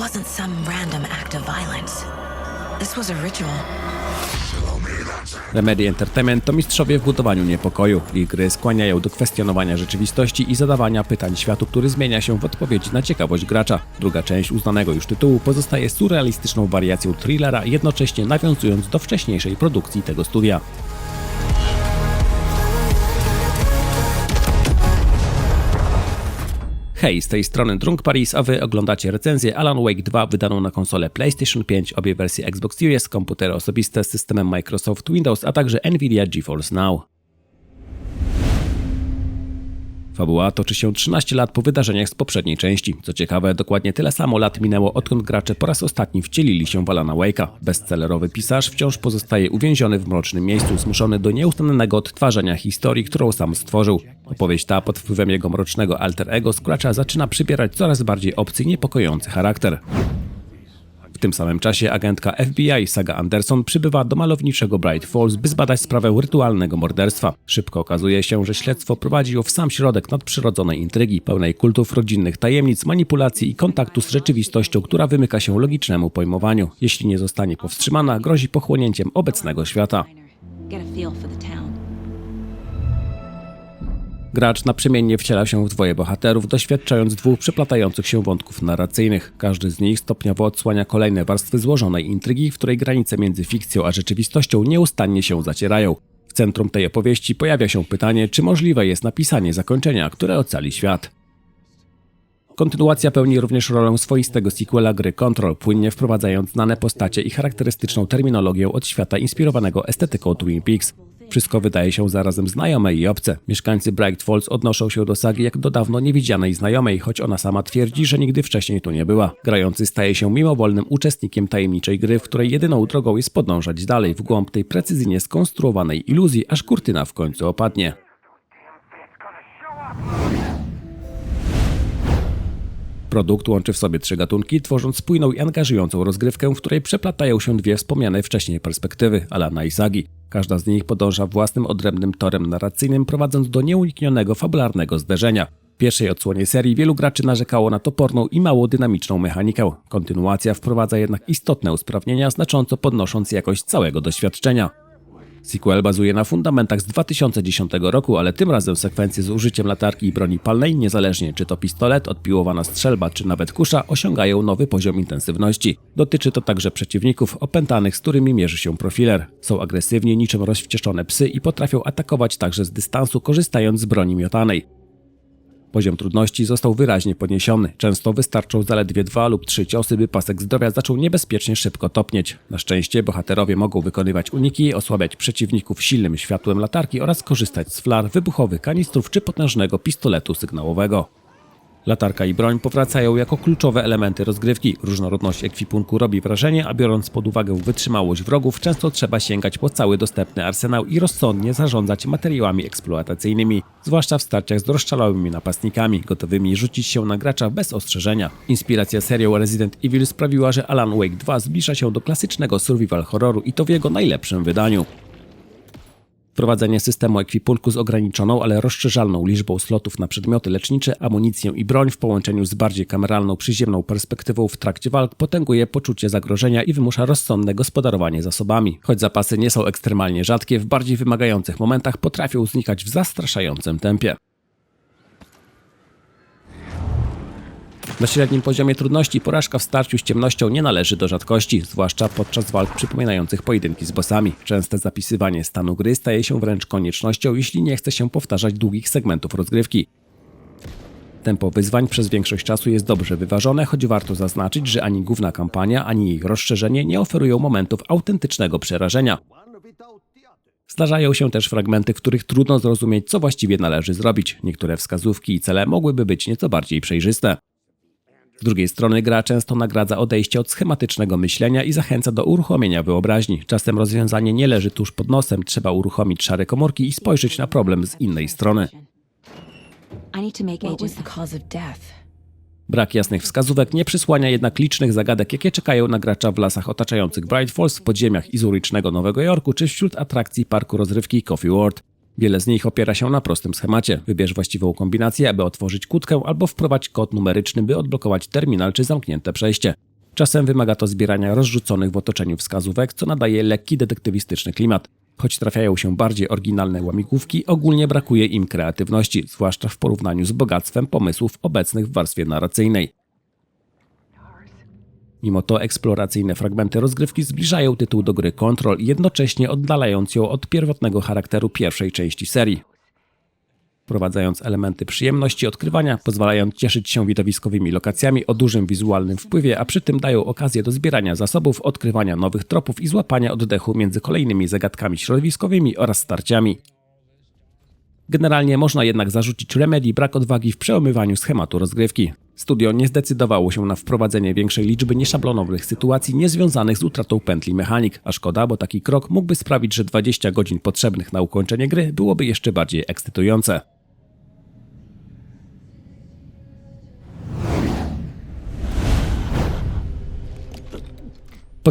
wasn't some random act of violence. This was a ritual. Remedy Entertainment to mistrzowie w budowaniu niepokoju. Ich gry skłaniają do kwestionowania rzeczywistości i zadawania pytań światu, który zmienia się w odpowiedzi na ciekawość gracza. Druga część uznanego już tytułu pozostaje surrealistyczną wariacją thrillera, jednocześnie nawiązując do wcześniejszej produkcji tego studia. Hej, z tej strony Drunk Paris, a wy oglądacie recenzję Alan Wake 2 wydaną na konsolę PlayStation 5, obie wersje Xbox Series, komputery osobiste z systemem Microsoft Windows, a także Nvidia GeForce Now. Fabuła toczy się 13 lat po wydarzeniach z poprzedniej części. Co ciekawe, dokładnie tyle samo lat minęło, odkąd gracze po raz ostatni wcielili się w Alana Wake'a. Bestsellerowy pisarz wciąż pozostaje uwięziony w mrocznym miejscu, zmuszony do nieustannego odtwarzania historii, którą sam stworzył. Opowieść ta pod wpływem jego mrocznego alter ego Scratcha zaczyna przybierać coraz bardziej obcy i niepokojący charakter. Tym samym czasie agentka FBI Saga Anderson przybywa do malowniczego Bright Falls, by zbadać sprawę rytualnego morderstwa. Szybko okazuje się, że śledztwo prowadzi ją w sam środek nadprzyrodzonej intrygi, pełnej kultów rodzinnych tajemnic, manipulacji i kontaktu z rzeczywistością, która wymyka się logicznemu pojmowaniu. Jeśli nie zostanie powstrzymana, grozi pochłonięciem obecnego świata. Get a feel for the town. Gracz naprzemiennie wciela się w dwoje bohaterów, doświadczając dwóch przeplatających się wątków narracyjnych. Każdy z nich stopniowo odsłania kolejne warstwy złożonej intrygi, w której granice między fikcją a rzeczywistością nieustannie się zacierają. W centrum tej opowieści pojawia się pytanie, czy możliwe jest napisanie zakończenia, które ocali świat. Kontynuacja pełni również rolę swoistego sequela gry Control, płynnie wprowadzając znane postacie i charakterystyczną terminologię od świata inspirowanego estetyką Twin Peaks. Wszystko wydaje się zarazem znajome i obce. Mieszkańcy Bright Falls odnoszą się do sagi jak do dawno niewidzianej znajomej, choć ona sama twierdzi, że nigdy wcześniej tu nie była. Grający staje się mimowolnym uczestnikiem tajemniczej gry, w której jedyną drogą jest podążać dalej w głąb tej precyzyjnie skonstruowanej iluzji, aż kurtyna w końcu opadnie. Produkt łączy w sobie trzy gatunki, tworząc spójną i angażującą rozgrywkę, w której przeplatają się dwie wspomniane wcześniej perspektywy, Alana i Sagi. Każda z nich podąża własnym odrębnym torem narracyjnym, prowadząc do nieuniknionego fabularnego zderzenia. W pierwszej odsłonie serii wielu graczy narzekało na toporną i mało dynamiczną mechanikę. Kontynuacja wprowadza jednak istotne usprawnienia, znacząco podnosząc jakość całego doświadczenia. Sequel bazuje na fundamentach z 2010 roku, ale tym razem sekwencje z użyciem latarki i broni palnej, niezależnie czy to pistolet, odpiłowana strzelba, czy nawet kusza, osiągają nowy poziom intensywności. Dotyczy to także przeciwników opętanych, z którymi mierzy się profiler. Są agresywni niczym rozwścieczone psy i potrafią atakować także z dystansu, korzystając z broni miotanej. Poziom trudności został wyraźnie podniesiony. Często wystarczą zaledwie dwa lub trzy ciosy, by pasek zdrowia zaczął niebezpiecznie szybko topnieć. Na szczęście bohaterowie mogą wykonywać uniki, osłabiać przeciwników silnym światłem latarki oraz korzystać z flar, wybuchowych kanistrów czy potężnego pistoletu sygnałowego. Latarka i broń powracają jako kluczowe elementy rozgrywki. Różnorodność ekwipunku robi wrażenie, a biorąc pod uwagę wytrzymałość wrogów, często trzeba sięgać po cały dostępny arsenał i rozsądnie zarządzać materiałami eksploatacyjnymi, zwłaszcza w starciach z rozszalałymi napastnikami, gotowymi rzucić się na gracza bez ostrzeżenia. Inspiracja serią Resident Evil sprawiła, że Alan Wake 2 zbliża się do klasycznego survival horroru i to w jego najlepszym wydaniu. Wprowadzenie systemu ekwipunku z ograniczoną, ale rozszerzalną liczbą slotów na przedmioty lecznicze, amunicję i broń w połączeniu z bardziej kameralną, przyziemną perspektywą w trakcie walk potęguje poczucie zagrożenia i wymusza rozsądne gospodarowanie zasobami. Choć zapasy nie są ekstremalnie rzadkie, w bardziej wymagających momentach potrafią znikać w zastraszającym tempie. Na średnim poziomie trudności porażka w starciu z ciemnością nie należy do rzadkości, zwłaszcza podczas walk przypominających pojedynki z bossami. Częste zapisywanie stanu gry staje się wręcz koniecznością, jeśli nie chce się powtarzać długich segmentów rozgrywki. Tempo wyzwań przez większość czasu jest dobrze wyważone, choć warto zaznaczyć, że ani główna kampania, ani jej rozszerzenie nie oferują momentów autentycznego przerażenia. Zdarzają się też fragmenty, w których trudno zrozumieć, co właściwie należy zrobić. Niektóre wskazówki i cele mogłyby być nieco bardziej przejrzyste. Z drugiej strony gra często nagradza odejście od schematycznego myślenia i zachęca do uruchomienia wyobraźni. Czasem rozwiązanie nie leży tuż pod nosem, trzeba uruchomić szare komórki i spojrzeć na problem z innej strony. Brak jasnych wskazówek nie przysłania jednak licznych zagadek, jakie czekają na gracza w lasach otaczających Bright Falls, w podziemiach izurycznego Nowego Jorku czy wśród atrakcji parku rozrywki Coffee World. Wiele z nich opiera się na prostym schemacie. Wybierz właściwą kombinację, aby otworzyć kłódkę, albo wprowadź kod numeryczny, by odblokować terminal czy zamknięte przejście. Czasem wymaga to zbierania rozrzuconych w otoczeniu wskazówek, co nadaje lekki detektywistyczny klimat. Choć trafiają się bardziej oryginalne łamigłówki, ogólnie brakuje im kreatywności, zwłaszcza w porównaniu z bogactwem pomysłów obecnych w warstwie narracyjnej. Mimo to eksploracyjne fragmenty rozgrywki zbliżają tytuł do gry Control, jednocześnie oddalając ją od pierwotnego charakteru pierwszej części serii. Wprowadzając elementy przyjemności odkrywania, pozwalają cieszyć się widowiskowymi lokacjami o dużym wizualnym wpływie, a przy tym dają okazję do zbierania zasobów, odkrywania nowych tropów i złapania oddechu między kolejnymi zagadkami środowiskowymi oraz starciami. Generalnie można jednak zarzucić Remedy brak odwagi w przełamywaniu schematu rozgrywki. Studio nie zdecydowało się na wprowadzenie większej liczby nieszablonowych sytuacji niezwiązanych z utratą pętli mechanik, a szkoda, bo taki krok mógłby sprawić, że 20 godzin potrzebnych na ukończenie gry byłoby jeszcze bardziej ekscytujące.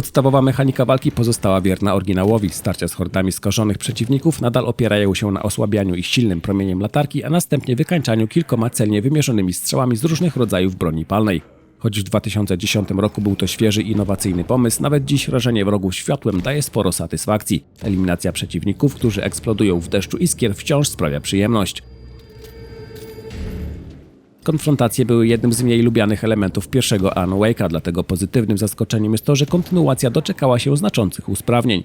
Podstawowa mechanika walki pozostała wierna oryginałowi. Starcia z hordami skoszonych przeciwników nadal opierają się na osłabianiu ich silnym promieniem latarki, a następnie wykańczaniu kilkoma celnie wymierzonymi strzałami z różnych rodzajów broni palnej. Choć w 2010 roku był to świeży innowacyjny pomysł, nawet dziś rażenie wrogów światłem daje sporo satysfakcji. Eliminacja przeciwników, którzy eksplodują w deszczu iskier wciąż sprawia przyjemność. Konfrontacje były jednym z mniej lubianych elementów pierwszego Alan Wake'a, dlatego pozytywnym zaskoczeniem jest to, że kontynuacja doczekała się znaczących usprawnień.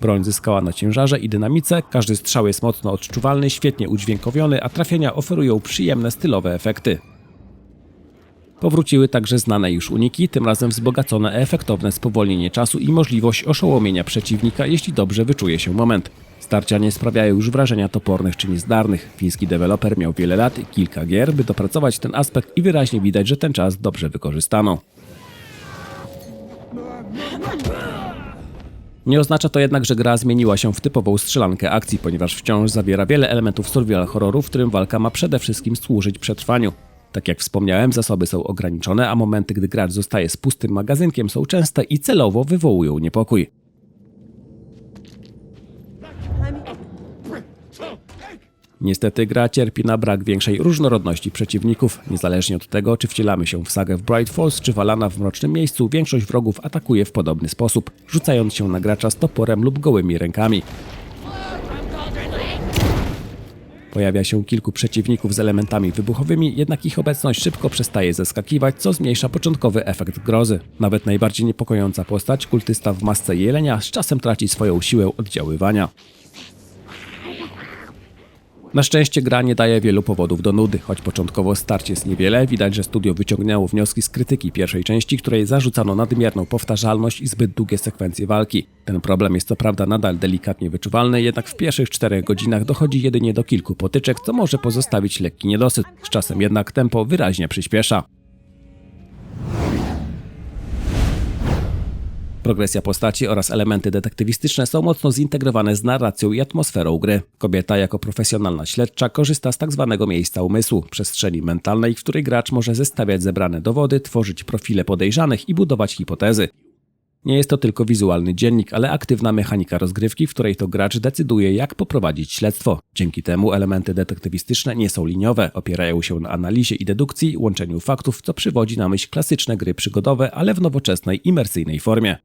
Broń zyskała na ciężarze i dynamice, każdy strzał jest mocno odczuwalny, świetnie udźwiękowiony, a trafienia oferują przyjemne stylowe efekty. Powróciły także znane już uniki, tym razem wzbogacone efektowne spowolnienie czasu i możliwość oszołomienia przeciwnika, jeśli dobrze wyczuje się moment. Starcia nie sprawiają już wrażenia topornych czy niezdarnych. Fiński deweloper miał wiele lat i kilka gier, by dopracować ten aspekt i wyraźnie widać, że ten czas dobrze wykorzystano. Nie oznacza to jednak, że gra zmieniła się w typową strzelankę akcji, ponieważ wciąż zawiera wiele elementów survival horroru, w którym walka ma przede wszystkim służyć przetrwaniu. Tak jak wspomniałem, zasoby są ograniczone, a momenty, gdy gracz zostaje z pustym magazynkiem są częste i celowo wywołują niepokój. Niestety gra cierpi na brak większej różnorodności przeciwników. Niezależnie od tego, czy wcielamy się w sagę w Bright Falls, czy Valana w Mrocznym Miejscu, większość wrogów atakuje w podobny sposób, rzucając się na gracza z toporem lub gołymi rękami. Pojawia się kilku przeciwników z elementami wybuchowymi, jednak ich obecność szybko przestaje zeskakiwać, co zmniejsza początkowy efekt grozy. Nawet najbardziej niepokojąca postać, kultysta w masce jelenia, z czasem traci swoją siłę oddziaływania. Na szczęście gra nie daje wielu powodów do nudy, choć początkowo starć jest niewiele, widać, że studio wyciągnęło wnioski z krytyki pierwszej części, której zarzucano nadmierną powtarzalność i zbyt długie sekwencje walki. Ten problem jest co prawda nadal delikatnie wyczuwalny, jednak w pierwszych czterech godzinach dochodzi jedynie do kilku potyczek, co może pozostawić lekki niedosyt. Z czasem jednak tempo wyraźnie przyspiesza. Progresja postaci oraz elementy detektywistyczne są mocno zintegrowane z narracją i atmosferą gry. Kobieta jako profesjonalna śledcza korzysta z tak zwanego miejsca umysłu, przestrzeni mentalnej, w której gracz może zestawiać zebrane dowody, tworzyć profile podejrzanych i budować hipotezy. Nie jest to tylko wizualny dziennik, ale aktywna mechanika rozgrywki, w której to gracz decyduje, jak poprowadzić śledztwo. Dzięki temu elementy detektywistyczne nie są liniowe, opierają się na analizie i dedukcji, łączeniu faktów, co przywodzi na myśl klasyczne gry przygodowe, ale w nowoczesnej, imersyjnej formie.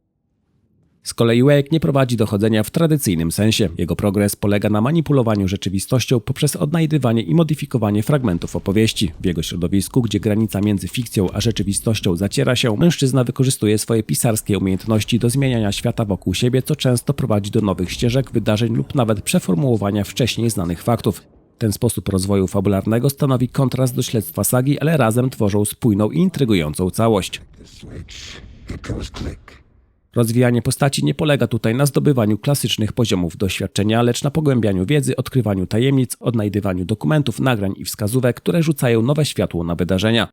Z kolei Wake nie prowadzi dochodzenia w tradycyjnym sensie. Jego progres polega na manipulowaniu rzeczywistością poprzez odnajdywanie i modyfikowanie fragmentów opowieści. W jego środowisku, gdzie granica między fikcją a rzeczywistością zaciera się, mężczyzna wykorzystuje swoje pisarskie umiejętności do zmieniania świata wokół siebie, co często prowadzi do nowych ścieżek, wydarzeń lub nawet przeformułowania wcześniej znanych faktów. Ten sposób rozwoju fabularnego stanowi kontrast do śledztwa sagi, ale razem tworzą spójną i intrygującą całość. the switch, it goes click. Rozwijanie postaci nie polega tutaj na zdobywaniu klasycznych poziomów doświadczenia, lecz na pogłębianiu wiedzy, odkrywaniu tajemnic, odnajdywaniu dokumentów, nagrań i wskazówek, które rzucają nowe światło na wydarzenia.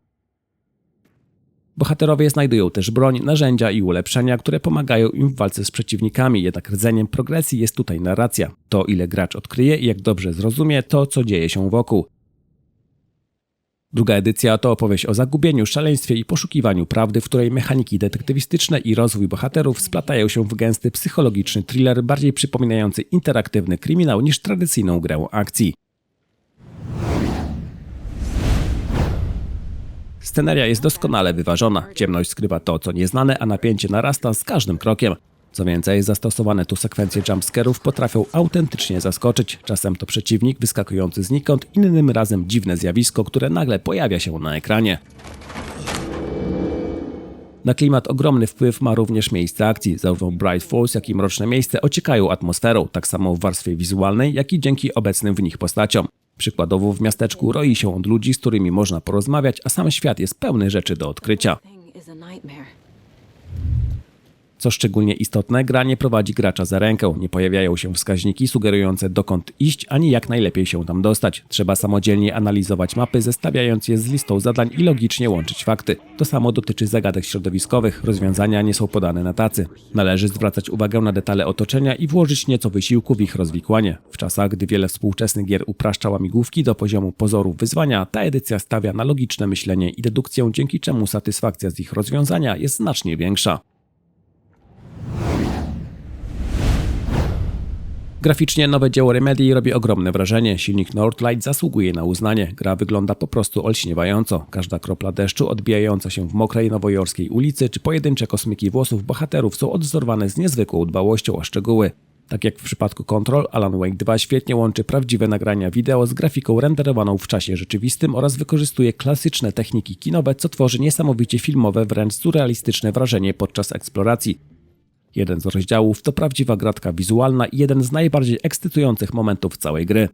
Bohaterowie znajdują też broń, narzędzia i ulepszenia, które pomagają im w walce z przeciwnikami, jednak rdzeniem progresji jest tutaj narracja. To, ile gracz odkryje i jak dobrze zrozumie to, co dzieje się wokół. Druga edycja to opowieść o zagubieniu, szaleństwie i poszukiwaniu prawdy, w której mechaniki detektywistyczne i rozwój bohaterów splatają się w gęsty psychologiczny thriller bardziej przypominający interaktywny kryminał niż tradycyjną grę akcji. Sceneria jest doskonale wyważona. Ciemność skrywa to, co nieznane, a napięcie narasta z każdym krokiem. Co więcej, zastosowane tu sekwencje jumpscarów potrafią autentycznie zaskoczyć. Czasem to przeciwnik wyskakujący znikąd, innym razem dziwne zjawisko, które nagle pojawia się na ekranie. Na klimat ogromny wpływ ma również miejsce akcji. Zarówno Bright Falls, jak i Mroczne Miejsce ociekają atmosferą, tak samo w warstwie wizualnej, jak i dzięki obecnym w nich postaciom. Przykładowo w miasteczku roi się od ludzi, z którymi można porozmawiać, a sam świat jest pełny rzeczy do odkrycia. Co szczególnie istotne, gra nie prowadzi gracza za rękę. Nie pojawiają się wskaźniki sugerujące dokąd iść, ani jak najlepiej się tam dostać. Trzeba samodzielnie analizować mapy, zestawiając je z listą zadań i logicznie łączyć fakty. To samo dotyczy zagadek środowiskowych. Rozwiązania nie są podane na tacy. Należy zwracać uwagę na detale otoczenia i włożyć nieco wysiłku w ich rozwikłanie. W czasach, gdy wiele współczesnych gier upraszcza łamigłówki do poziomu pozorów wyzwania, ta edycja stawia na logiczne myślenie i dedukcję, dzięki czemu satysfakcja z ich rozwiązania jest znacznie większa. Graficznie nowe dzieło Remedy robi ogromne wrażenie. Silnik Northlight zasługuje na uznanie. Gra wygląda po prostu olśniewająco. Każda kropla deszczu odbijająca się w mokrej nowojorskiej ulicy, czy pojedyncze kosmyki włosów bohaterów są odzorowane z niezwykłą dbałością o szczegóły. Tak jak w przypadku Control, Alan Wake 2 świetnie łączy prawdziwe nagrania wideo z grafiką renderowaną w czasie rzeczywistym oraz wykorzystuje klasyczne techniki kinowe, co tworzy niesamowicie filmowe, wręcz surrealistyczne wrażenie podczas eksploracji. Jeden z rozdziałów to prawdziwa gratka wizualna i jeden z najbardziej ekscytujących momentów całej gry.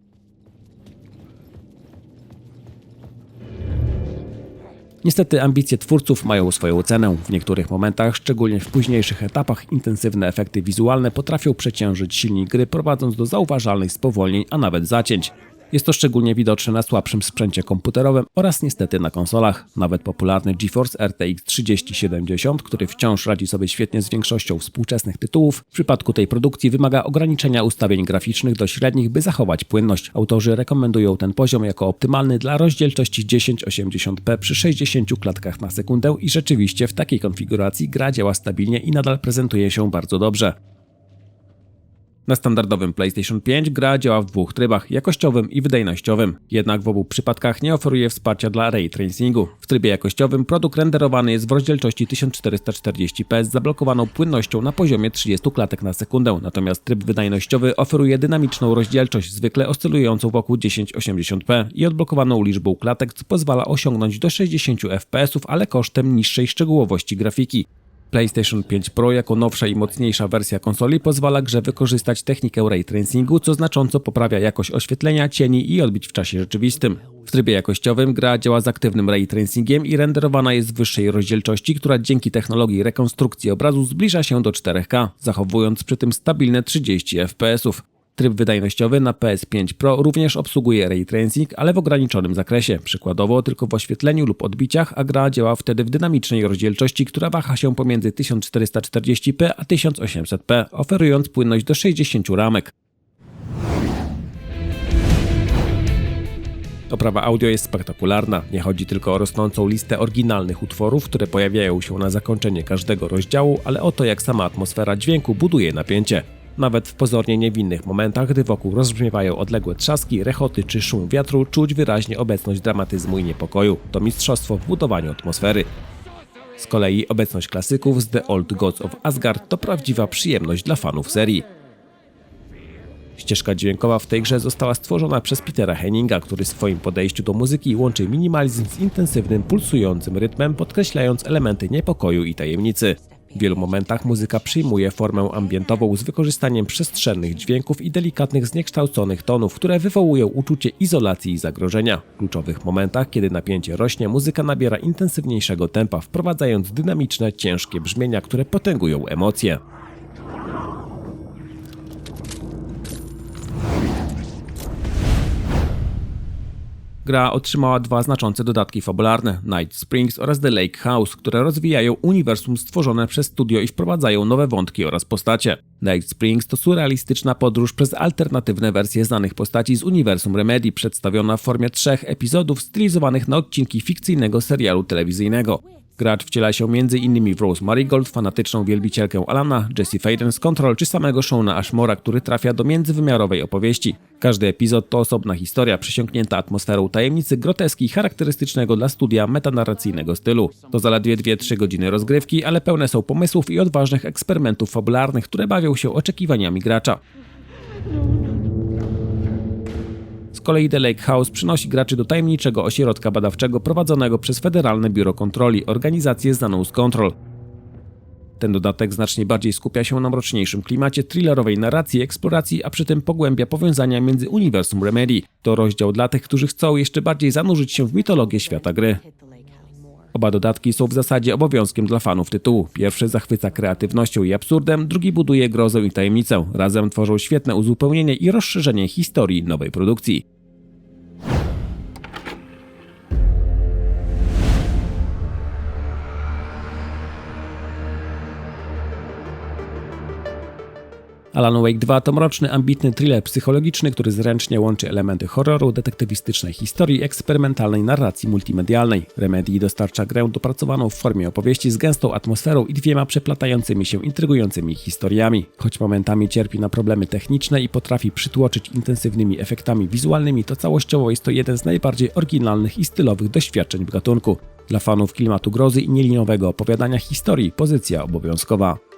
Niestety ambicje twórców mają swoją cenę. W niektórych momentach, szczególnie w późniejszych etapach, intensywne efekty wizualne potrafią przeciążyć silnik gry, prowadząc do zauważalnych spowolnień, a nawet zacięć. Jest to szczególnie widoczne na słabszym sprzęcie komputerowym oraz niestety na konsolach. Nawet popularny GeForce RTX 3070, który wciąż radzi sobie świetnie z większością współczesnych tytułów, w przypadku tej produkcji wymaga ograniczenia ustawień graficznych do średnich, by zachować płynność. Autorzy rekomendują ten poziom jako optymalny dla rozdzielczości 1080p przy 60 klatkach na sekundę i rzeczywiście w takiej konfiguracji gra działa stabilnie i nadal prezentuje się bardzo dobrze. Na standardowym PlayStation 5 gra działa w dwóch trybach, jakościowym i wydajnościowym. Jednak w obu przypadkach nie oferuje wsparcia dla ray tracingu. W trybie jakościowym produkt renderowany jest w rozdzielczości 1440p z zablokowaną płynnością na poziomie 30 klatek na sekundę, natomiast tryb wydajnościowy oferuje dynamiczną rozdzielczość, zwykle oscylującą wokół 1080p i odblokowaną liczbą klatek, co pozwala osiągnąć do 60 fps, ale kosztem niższej szczegółowości grafiki. PlayStation 5 Pro jako nowsza i mocniejsza wersja konsoli pozwala grze wykorzystać technikę ray tracingu, co znacząco poprawia jakość oświetlenia, cieni i odbić w czasie rzeczywistym. W trybie jakościowym gra działa z aktywnym ray tracingiem i renderowana jest w wyższej rozdzielczości, która dzięki technologii rekonstrukcji obrazu zbliża się do 4K, zachowując przy tym stabilne 30 fps. Tryb wydajnościowy na PS5 Pro również obsługuje ray tracing, ale w ograniczonym zakresie, przykładowo tylko w oświetleniu lub odbiciach, a gra działa wtedy w dynamicznej rozdzielczości, która waha się pomiędzy 1440p a 1800p, oferując płynność do 60 ramek. Oprawa audio jest spektakularna. Nie chodzi tylko o rosnącą listę oryginalnych utworów, które pojawiają się na zakończenie każdego rozdziału, ale o to, jak sama atmosfera dźwięku buduje napięcie. Nawet w pozornie niewinnych momentach, gdy wokół rozbrzmiewają odległe trzaski, rechoty czy szum wiatru, czuć wyraźnie obecność dramatyzmu i niepokoju. To mistrzostwo w budowaniu atmosfery. Z kolei obecność klasyków z The Old Gods of Asgard to prawdziwa przyjemność dla fanów serii. Ścieżka dźwiękowa w tej grze została stworzona przez Petera Henninga, który w swoim podejściu do muzyki łączy minimalizm z intensywnym, pulsującym rytmem, podkreślając elementy niepokoju i tajemnicy. W wielu momentach muzyka przyjmuje formę ambientową z wykorzystaniem przestrzennych dźwięków i delikatnych, zniekształconych tonów, które wywołują uczucie izolacji i zagrożenia. W kluczowych momentach, kiedy napięcie rośnie, muzyka nabiera intensywniejszego tempa, wprowadzając dynamiczne, ciężkie brzmienia, które potęgują emocje. Gra otrzymała dwa znaczące dodatki fabularne, Night Springs oraz The Lake House, które rozwijają uniwersum stworzone przez studio i wprowadzają nowe wątki oraz postacie. Night Springs to surrealistyczna podróż przez alternatywne wersje znanych postaci z uniwersum Remedy, przedstawiona w formie trzech epizodów stylizowanych na odcinki fikcyjnego serialu telewizyjnego. Gracz wciela się m.in. w Rose Marigold, fanatyczną wielbicielkę Alana, Jesse Faden z Control czy samego Shona Ashmora, który trafia do międzywymiarowej opowieści. Każdy epizod to osobna historia przesiąknięta atmosferą tajemnicy groteski charakterystycznego dla studia metanarracyjnego stylu. To zaledwie 2-3 godziny rozgrywki, ale pełne są pomysłów i odważnych eksperymentów fabularnych, które bawią się oczekiwaniami gracza. Kolei The Lake House przynosi graczy do tajemniczego ośrodka badawczego prowadzonego przez Federalne Biuro Kontroli, organizację znaną z Control. Ten dodatek znacznie bardziej skupia się na mroczniejszym klimacie thrillerowej narracji i eksploracji, a przy tym pogłębia powiązania między uniwersum Remedy. To rozdział dla tych, którzy chcą jeszcze bardziej zanurzyć się w mitologię świata gry. Oba dodatki są w zasadzie obowiązkiem dla fanów tytułu. Pierwszy zachwyca kreatywnością i absurdem, drugi buduje grozę i tajemnicę. Razem tworzą świetne uzupełnienie i rozszerzenie historii nowej produkcji. Alan Wake 2 to mroczny, ambitny thriller psychologiczny, który zręcznie łączy elementy horroru, detektywistycznej historii eksperymentalnej narracji multimedialnej. Remedy dostarcza grę dopracowaną w formie opowieści z gęstą atmosferą i dwiema przeplatającymi się intrygującymi historiami. Choć momentami cierpi na problemy techniczne i potrafi przytłoczyć intensywnymi efektami wizualnymi, to całościowo jest to jeden z najbardziej oryginalnych i stylowych doświadczeń w gatunku. Dla fanów klimatu grozy i nieliniowego opowiadania historii pozycja obowiązkowa.